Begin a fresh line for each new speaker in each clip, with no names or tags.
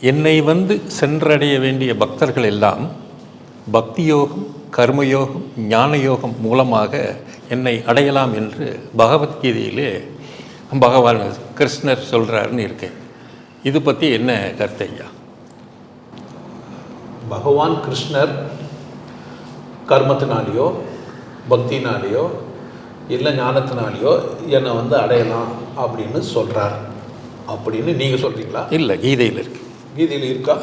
என்னை வந்து சென்றடைய வேண்டிய பக்தர்கள் எல்லாம் பக்தி யோகம் கர்மயோகம் ஞான யோகம் மூலமாக என்னை அடையலாம் என்று பகவத்கீதையிலே பகவான் கிருஷ்ணர் சொல்கிறாருன்னு இருக்கேன். இது பற்றி என்ன கருத்து ஐயா
பகவான் கிருஷ்ணர் கர்மத்தினாலேயோ பக்தினாலேயோ இல்லை ஞானத்தினாலேயோ என்னை வந்து அடையலாம் அப்படின்னு சொல்கிறார் அப்படின்னு நீங்கள் சொல்கிறீங்களா
இல்லை கீதையில் இருக்கு.
கீதையில் இருக்கா?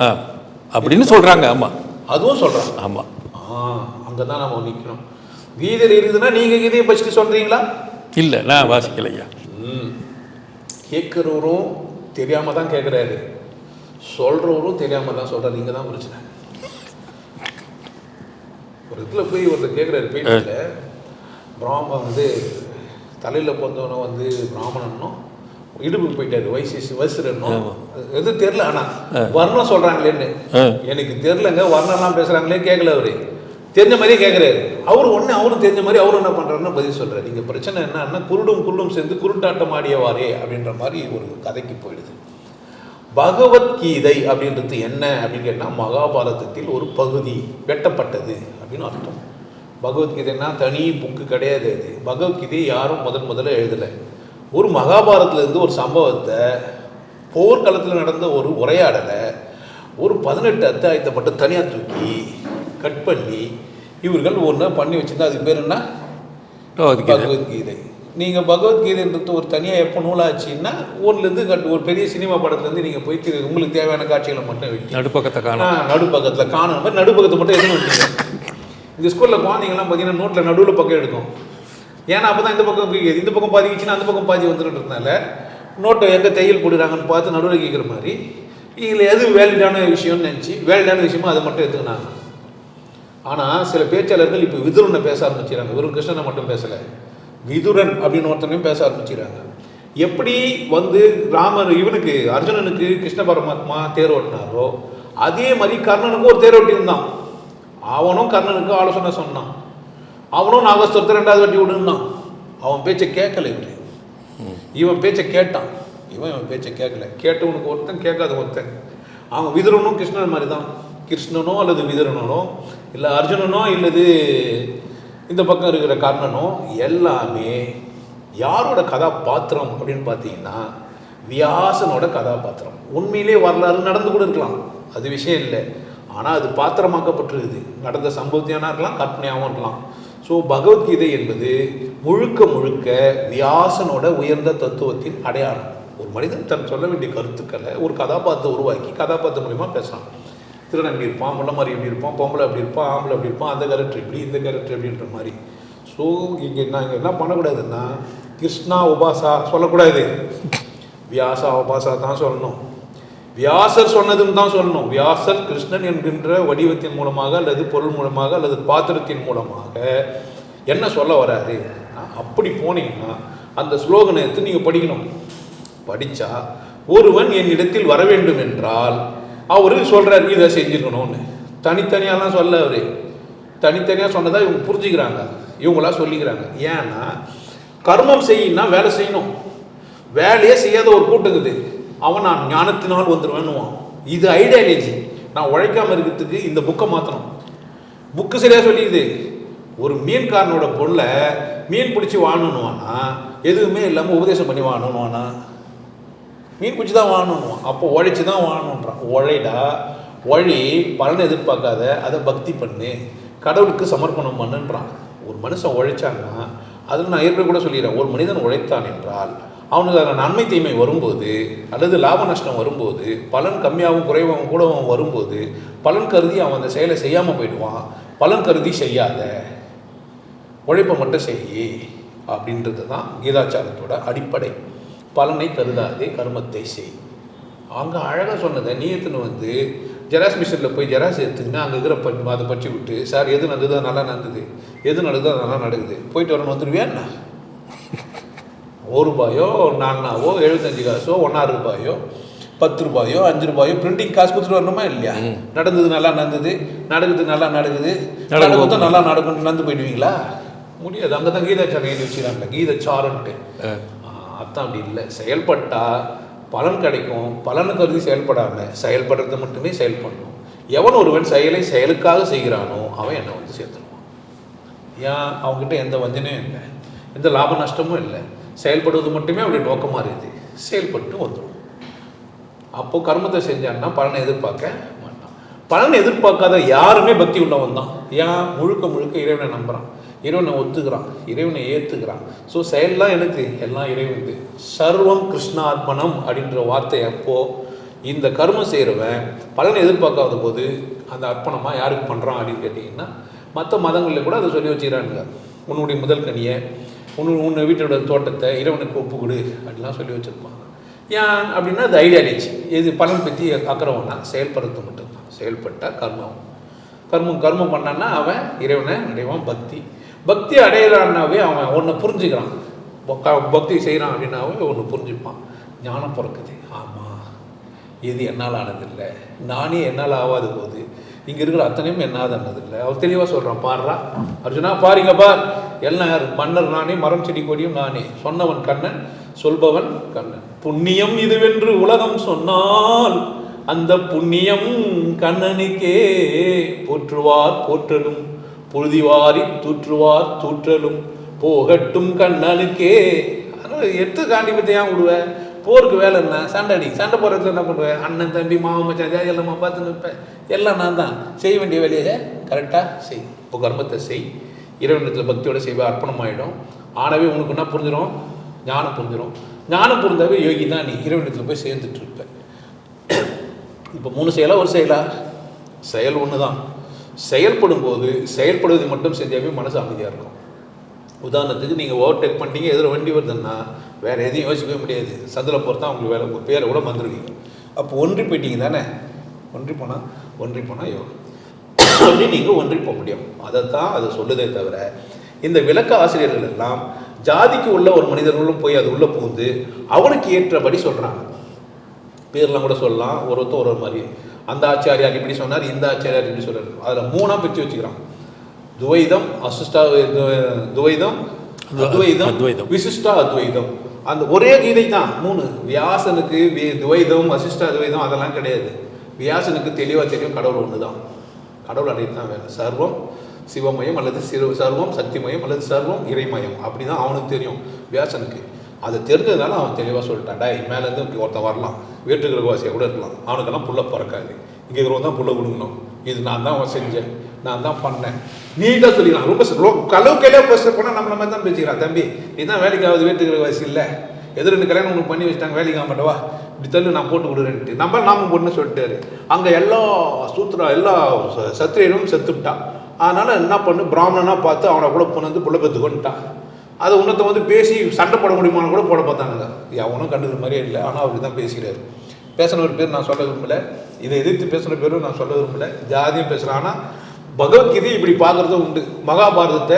அப்படின்னு சொல்கிறாங்க ஆமாம்
அதுவும் சொல்கிறாங்க
ஆமாம்
ஆ அங்கே தான் நம்ம நிற்கணும் கீதையில் இருக்குதுன்னா நீங்கள் கீதையை படிச்சுட்டு சொல்கிறீங்களா
இல்லை நான் வாசிக்கல ஐயா.
ம். கேட்குறவரும் தெரியாமல் தான் கேட்குறாரு சொல்கிறவரும் தெரியாமல் தான் சொல்கிறார் இங்கே தான் பிரச்சனை ஒரு இதில் போய் ஒருத்தர் கேட்குறாரு பேட்டியில். பிராம வந்து தலையில் பொந்தவனும் வந்து பிராமணனும் இடுப்புக்கு போயிட்டாரு வயசு வயசுரனும் எது தெரில ஆனால் வர்ணம் சொல்கிறாங்களேன்னு. எனக்கு தெரிலங்க வர்ணம்லாம் பேசுகிறாங்களே கேட்கல அவரு. தெரிஞ்ச மாதிரியே கேட்குறாரு அவர் ஒன்று அவரும் தெரிஞ்ச மாதிரி அவரும் என்ன பண்ணுறாருன்னு பதில் சொல்கிறார் இங்கே பிரச்சனை என்னன்னா குருடும் குருடும் சேர்ந்து குருட்டாட்டம் ஆடியவாரே அப்படின்ற மாதிரி ஒரு கதைக்கு போயிடுது. பகவத்கீதை அப்படின்றது என்ன அப்படின்னு கேட்டால் மகாபாரதத்தில் ஒரு பகுதி வெட்டப்பட்டது அப்படின்னு அர்த்தம். பகவத்கீதைன்னா தனி புக்கு கிடையாது அது. பகவத்கீதை யாரும் முதன் முதல்ல எழுதலை. ஒரு மகாபாரதத்துல இருந்து ஒரு சம்பவத்தை போர்க்களத்தில் நடந்த ஒரு உரையாடலை ஒரு பதினெட்டு அத்தியாயத்தை மட்டும் தனியாக தூக்கி கட் பண்ணி இவர்கள் ஒன்று பண்ணி வச்சிருந்தா அதுக்கு பேர் என்ன?
பகவத்கீதை.
நீங்கள் பகவத்கீதைன்றது ஒரு தனியாக எப்போ நூலாச்சுன்னா ஊர்லேருந்து கட்டு ஒரு பெரிய சினிமா படத்துலேருந்து நீங்கள் போய் திரு- உங்களுக்கு தேவையான காட்சிகளை மட்டும் வெட்டி.
நடுப்பக்கத்தை காணும்.
நடுப்பக்கத்தில் காணும். மாதிரி நடுப்பக்கத்தை மட்டும் எதுவும் வந்தீங்க இந்த ஸ்கூலில் குழந்தைங்கலாம் பார்த்தீங்கன்னா நோட்டில் நடுவில் பக்கம் எடுக்கும். ஏன்னா அப்போ தான் இந்த பக்கம் இந்த பக்கம் பாதி வச்சுன்னா அந்த பக்கம் பாதி வந்துடுறதுனால நோட்டை எங்கே தையல் போடுறாங்கன்னு பார்த்து நடுவில் கேட்குற மாதிரி இதில் எது வேலிடான விஷயம்னு நினச்சி வேலிடான விஷயமோ அதை மட்டும் எடுத்துக்கினாங்க ஆனால் சில பேச்சாளர்கள் இப்போ விதுரனை பேச ஆரம்பிச்சிடறாங்க வெறும் கிருஷ்ணனை மட்டும் பேசலை. விதுரன் அப்படின்னு ஒருத்தனையும் பேச ஆரம்பிச்சிடறாங்க எப்படி வந்து ராமர் இவனுக்கு அர்ஜுனனுக்கு கிருஷ்ண பரமாத்மா தேர் ஓட்டினாரோ அதே மாதிரி கர்ணனுக்கும் ஒரு தேர் ஓட்டியிருந்தான். அவனும் கர்ணனுக்கு ஆலோசனை சொன்னான். அவனும் நாகஸ்தரத்தை ரெண்டாவது வட்டி விடுனான். அவன் பேச்சை கேட்கல இவரு. இவன் பேச்சை கேட்டான். இவன் இவன் பேச்சை கேட்கல. கேட்டவனுக்கு ஒருத்தன் கேட்காத ஒருத்தன். அவன் விதுரனும் கிருஷ்ணன் மாதிரி தான் கிருஷ்ணனோ அல்லது விதுரனோ இல்லை அர்ஜுனனோ இல்லது இந்த பக்கம் இருக்கிற கர்ணனோ எல்லாமே யாரோட கதாபாத்திரம் அப்படின்னு பார்த்தீங்கன்னா வியாசனோட கதாபாத்திரம். உண்மையிலே வரலாறு நடந்து கூட இருக்கலாம். அது விஷயம் இல்லை. ஆனால் அது பாத்திரமாக்கப்பட்டிருக்குது. நடந்த சம்பவத்தையான இருக்கலாம் கற்பனையாகவும் இருக்கலாம். ஸோ பகவத்கீதை என்பது முழுக்க முழுக்க வியாசனோட உயர்ந்த தத்துவத்தின் அடையாளம். ஒரு மனிதன் தன் சொல்ல வேண்டிய கருத்துக்களை ஒரு கதாபாத்திரத்தை உருவாக்கி கதாபாத்திரம் மூலிமா பேசலாம். திருடன் இப்படி இருப்பான் முள்ள மாதிரி இப்படி இருப்பான் பொம்பளை அப்படி இருப்பான் ஆம்பளை அப்படி இருப்பான் அந்த கேரக்டர் இப்படி இந்த கேரக்டர் இப்படின்ற மாதிரி ஸோ இங்கே நாங்கள் என்ன பண்ணக்கூடாதுன்னா கிருஷ்ணா உபாசா சொல்லக்கூடாது. வியாசா உபாசா தான் சொல்லணும். வியாசர் சொன்னதுன்னு தான் சொல்லணும். வியாசர் கிருஷ்ணன் என்கின்ற வடிவத்தின் மூலமாக அல்லது பொருள் மூலமாக அல்லது பாத்திரத்தின் மூலமாக என்ன சொல்ல வராரு? அப்படி போனீங்கன்னா அந்த ஸ்லோகனை எடுத்து நீங்கள் படிக்கணும். படித்தா ஒருவன் என்னிடத்தில் வர வேண்டும் என்றால் அவர் சொல்கிறார் இதை செஞ்சுக்கணும்னு. தனித்தனியாலாம் சொல்ல அவர். தனித்தனியாக சொன்னதாக இவங்க புரிஞ்சுக்கிறாங்க. இவங்களா சொல்லிக்கிறாங்க. ஏன்னா கர்மம் செய்யினா வேலை செய்யணும். வேலையே செய்யாத ஒரு கூட்டங்குது அவன் நான் ஞானத்தினால் வந்துடுவேன்னுவான் இது ஐடியாலஜி நான் உழைக்காமல் இருக்கிறதுக்கு இந்த புக்கை மாற்றணும் புக்கு சரியாக சொல்லிடுது ஒரு மீன்காரனோட பொருளை மீன் பிடிச்சி வாழணுவானா எதுவுமே இல்லாமல் உபதேசம் பண்ணி வாழணுவானா மீன் பிடிச்சி தான் வாழணுவான் அப்போ உழைச்சி தான் வாழணுன்றான் உழைடா வழி பலனை எதிர்பார்க்காத அதை பக்தி பண்ணு கடவுளுக்கு சமர்ப்பணம் பண்ணுன்றான். ஒரு மனுஷன் உழைச்சான்னா அதில் நான் ஏற்கனவே கூட சொல்லிடுறேன். ஒரு மனிதன் உழைத்தான் என்றால் அவனுக்கு அதில் நன்மை தீமை வரும்போது அல்லது லாப நஷ்டம் வரும்போது பலன் கம்மியாகவும் குறைவாகவும் கூடவும் வரும்போது பலன் கருதி அவன் அந்த செயலை செய்யாமல் போயிடுவான். பலன் கருதி செய்யாத உழைப்பை மட்டும் செய் அப்படின்றது தான் கீதாச்சாரத்தோட அடிப்படை. பலனை கருதாதே கர்மத்தை செய். அங்கே அழகாக சொன்னதை நீ எடுத்துன்னு வந்து ஜெராக்ஸ் மிஷினில் போய் ஜெராக்ஸ் எடுத்துக்கினா அங்கே இருக்கிற ப அதை பற்றி விட்டு சார் எது நடந்தது நல்லா நடந்தது. எது நடந்தது நல்லா நடக்குது. போயிட்டு வரணும் வந்துடுவியா என்ன? ஒரு ரூபாயோ நாலாவோ எழுபத்தஞ்சு காசோ ஒன்றாறு ரூபாயோ பத்து ரூபாயோ அஞ்சு ரூபாயோ பிரிண்டிங் காசு கொடுத்துட்டு வரணுமா இல்லையா? நடந்தது நல்லா நடந்தது நடக்குது நல்லா நடக்குது
நடக்கும்.
நல்லா நடக்கும் நடந்து போயிடுவீங்களா? முடியாது. அங்கே தான் கீதாச்சாரம் எழுதி வச்சுக்கிறாங்க. கீதச்சாரன்ட்டு அதான் அப்படி இல்லை. செயல்பட்டா பலன் கிடைக்கும். பலனு கருதி செயல்படாமல் செயல்படுறது மட்டுமே செயல்படணும் எவன் ஒருவன் செயலை செயலுக்காக செய்கிறானோ அவன் என்னை வந்து சேர்த்துருவான். ஏன்? அவங்ககிட்ட எந்த வஞ்சனையும் இல்லை. எந்த லாப நஷ்டமும் இல்லை. செயல்படுவது மட்டுமே அவருடைய நோக்கமாக இருக்குது செயல்பட்டு வந்துடும். அப்போது கர்மத்தை செஞ்சான்னா பலனை எதிர்பார்க்க மாட்டான். பலனை எதிர்பார்க்காத யாருமே பக்தி உள்ளவன் தான். ஏன்? முழுக்க முழுக்க இறைவனை நம்புகிறான் இறைவனை ஒத்துக்கிறான். இறைவனை ஏற்றுக்கிறான் ஸோ செயல்லாம் எனக்கு எல்லாம் இறைவனுக்கு. சர்வம் கிருஷ்ணார்ப்பணம் அப்படின்ற வார்த்தை அப்போ இந்த கர்மம் செய்கிறவன் பலனை எதிர்பார்க்காத போது அந்த அர்ப்பணமாக யாருக்கு பண்ணுறான் அப்படின்னு கேட்டிங்கன்னா மற்ற மதங்களில் கூட அதை சொல்லி வச்சுக்கிறானுங்க. உன்னுடைய முதல் கனியை உன்னு உன் வீட்டோட தோட்டத்தை இறைவனுக்கு ஒப்பு கொடு அப்படிலாம் சொல்லி வச்சுருப்பாங்க. ஏன் அப்படின்னா அது ஐடியாலஜி இது பலன் பற்றி அக்கறவனா செயல்படுறது மட்டும்தான். செயல்பட்டால் கர்மம். கர்மம் கர்மம் பண்ணான்னா அவன் இறைவனை அடைவான் பக்தி. பக்தி அடையிறான்னாவே அவன் ஒன்றை புரிஞ்சுக்கிறான். பக்தி செய்கிறான் அப்படின்னாவே ஒன்று புரிஞ்சுப்பான். ஞானம் பிறக்குது. ஆமாம் இது என்னால் ஆனதில்லை. நானே என்னால் ஆகாத போது இங்கே இருக்கிற அத்தனையும் என்னாதன்னது இல்லை. அவர் தெளிவாக சொல்கிறான் பாடுறா. அர்ஜுனா பாருங்க பார். எல்லாம் மன்னர் நானே மரம் செடி கொடியும் நானே. சொன்னவன் கண்ணன் சொல்பவன் கண்ணன். புண்ணியம் இதுவென்று உலகம் சொன்னால் அந்த புண்ணியம் கண்ணனுக்கே போற்றுவார் போற்றலும். புழுதிவாரி தூற்றுவார் தூற்றலும். போகட்டும் கண்ணனுக்கே. அதனால் எட்டு காண்டிபத்தை ஏன் விடுவேன் போருக்கு வேலை என்ன? சண்டை அடி. சண்டை போடுறதுல என்ன பண்ணுவேன் அண்ணன் தம்பி மாமன் மச்சான் எல்லாமா பார்த்து நிற்பேன் எல்லாம் நான் தான். செய்ய வேண்டிய வேலையை கரெக்டாக செய். இப்போ கர்மத்தை செய். இறைவனத்தில் பக்தியோட செய்வ அர்ப்பணம் ஆகிடும் ஆனவே உனக்கு என்ன புரிஞ்சிடும் ஞானம் புரிஞ்சிடும் ஞானம் புரிந்தாவே யோகி தான் நீ. இறைவனத்தில் போய் சேர்ந்துட்டு இருப்ப. இப்போ மூணு செயலாக ஒரு செயலா? செயல் ஒன்று தான் செயல்படும் போது செயல்படுவதை மட்டும் செஞ்சாவே மனசு அமைதியாக இருக்கும். உதாரணத்துக்கு நீங்கள் ஓவர்டேக் பண்ணிட்டீங்க எதிர வண்டி வருதுன்னா வேறு எதையும் யோசிக்கவே முடியாது. சந்தில் பொறுத்தா உங்களுக்கு வேலை உங்கள் பேரை கூட வந்துருவீங்க அப்போ ஒன்றி போயிட்டீங்க தானே? ஒன்றி போனால் ஒன்றி போனால் யோகம் அப்படி நீங்கள் ஒன்றி போக முடியும். அதைத்தான் அது சொல்லுதே தவிர இந்த விளக்க ஆசிரியர்கள் எல்லாம் ஜாதிக்கு உள்ள ஒரு மனிதர்களும் போய் அது உள்ளே புகுந்து அவனுக்கு ஏற்றபடி சொல்கிறாங்க பேர்லாம் கூட சொல்லலாம் ஒரு ஒருத்தர் ஒரு மாதிரி. அந்த ஆச்சாரியார் இப்படி சொன்னார் இந்த ஆச்சாரியார் இப்படி சொன்னார் அதில் மூணாக பிரித்து வச்சுக்கிறான். துவைதம் அசிஷ்டா துவைதம் அத்வைதம்
அத்வைதம்.
விசிஷ்டா அத்வைதம். அந்த ஒரே கீதை தான் மூணு. வியாசனுக்கு துவைதம் வசிஷ்டா அத்வைதம் அதெல்லாம் கிடையாது. வியாசனுக்கு தெளிவாக தெரியும் கடவுள் ஒன்று தான் கடவுள் அடைத்து தான் வேணும் சர்வம் சிவமயம் அல்லது சிறு சர்வம் சக்திமயம் அல்லது சர்வம் இறைமயம். அப்படி தான் அவனுக்கு தெரியும் வியாசனுக்கு. அது தெரிஞ்சதுனால அவன் தெளிவாக சொல்லிட்டான். டேய் மேலேருந்து இப்படி ஒருத்தன் வரலாம். வீட்டுக்கு வாசியாக கூட இருக்கலாம். அவனுக்கெல்லாம் புள்ள பிறக்காது. இங்கே இருக்கிறவன் தான் புள்ள கொடுக்கணும். இது நான் தான் செஞ்சேன். நான் தான் பண்ணேன். நீட்டாக சொல்லிக்கலாம் ரொம்ப கலவுக்கையிலே ரொ- போனால் நம்மள மாதிரி தான் பேசிக்கிறான் தம்பி நீ தான் வேலைக்கு ஆகுது வீட்டுக்கு வயசு இல்லை. எது ரெண்டு கல்யாணம் உனக்கு பண்ணி வச்சிட்டாங்க வேலைக்கு ஆகமாட்டவா இப்படி தள்ளு நான் போட்டு விடுறேன்ட்டு நம்ம நாம பொண்ணு சொல்லிட்டாரு. அங்கே எல்லா சூத்திரா எல்லா ச- சத்திரியனும் செத்துவிட்டான் அதனால் என்ன பண்ணு பிராமணனாக பார்த்து அவனை கூட பொண்ணு வந்து புள்ள பெற்றுக்கொண்டுட்டான் அதை உன்னத்தை வந்து பேசி சண்டை போட முடியுமான்னு கூட போட பார்த்தானுங்க. அவனும் கண்டுக்கிற மாதிரியே இல்லை. ஆனால் அப்படி தான் பேசுகிறாரு பேசின ஒரு பேர் நான் சொல்ல விரும்பல. இதை எதிர்த்து பேசுகிற பேரும் நான் சொல்ல விரும்பல. ஜாதியும் பேசுகிறேன் ஆனால் பகவத்கீதை இப்படி பார்க்குறதும் உண்டு. மகாபாரதத்தை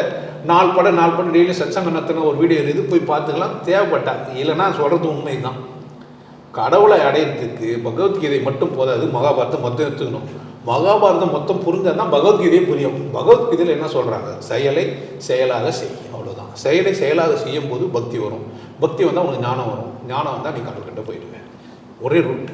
நாலு படம் நாலு படம் டெய்லி சத்சங்க நடத்தின ஒரு வீடியோ இது போய் பார்த்துக்கலாம். தேவைப்பட்டாங்க இல்லைன்னா சொல்கிறது உண்மை தான் கடவுளை அடையிறதுக்கு பகவத்கீதை மட்டும் போதாது மகாபாரதம் மொத்தம் எடுத்துக்கணும். மகாபாரதம் மொத்தம் புரிஞ்சால் தான் பகவத்கீதையே புரியும். பகவத்கீதையில் என்ன சொல்கிறாங்க செயலை செயலாக செய். அவ்வளோதான் செயலை செயலாக செய்யும் போது பக்தி வரும். பக்தி வந்தால் உனக்கு ஞானம் வரும். ஞானம் வந்தால் நீ கடவுள்கிட்ட போயிடுவேன் ஒரே ரூட்டு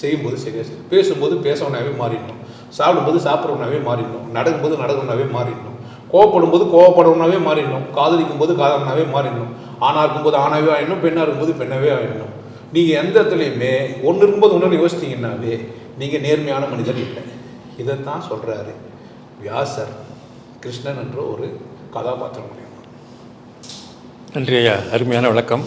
செய்யும்போது சரியாக செய்யும் பேசும்போது பேசவனாகவே மாறிடணும். சாப்பிடும்போது சாப்பிட்றவனாவே மாறிடணும். நடக்கும்போது நடக்கிறவனாவே மாறிடணும். கோவப்படும் போது கோவப்படுறவனாவே மாறிடணும். காதலிக்கும் போது காதலனாவே மாறிடணும். ஆணாக இருக்கும்போது ஆணாவே ஆயிடணும். பெண்ணாக இருக்கும்போது பெண்ணாவே ஆயிடணும். நீங்கள் எந்த இடத்துலையுமே ஒன்று இருக்கும்போது ஒன்று யோசித்தீங்கன்னாவே நீங்கள் நேர்மையான மனிதர் இல்லை. இதைத்தான் சொல்கிறாரு வியாசர் கிருஷ்ணன் என்ற ஒரு கதாபாத்திரம்
நன்றி ஐயா. அருமையான விளக்கம்.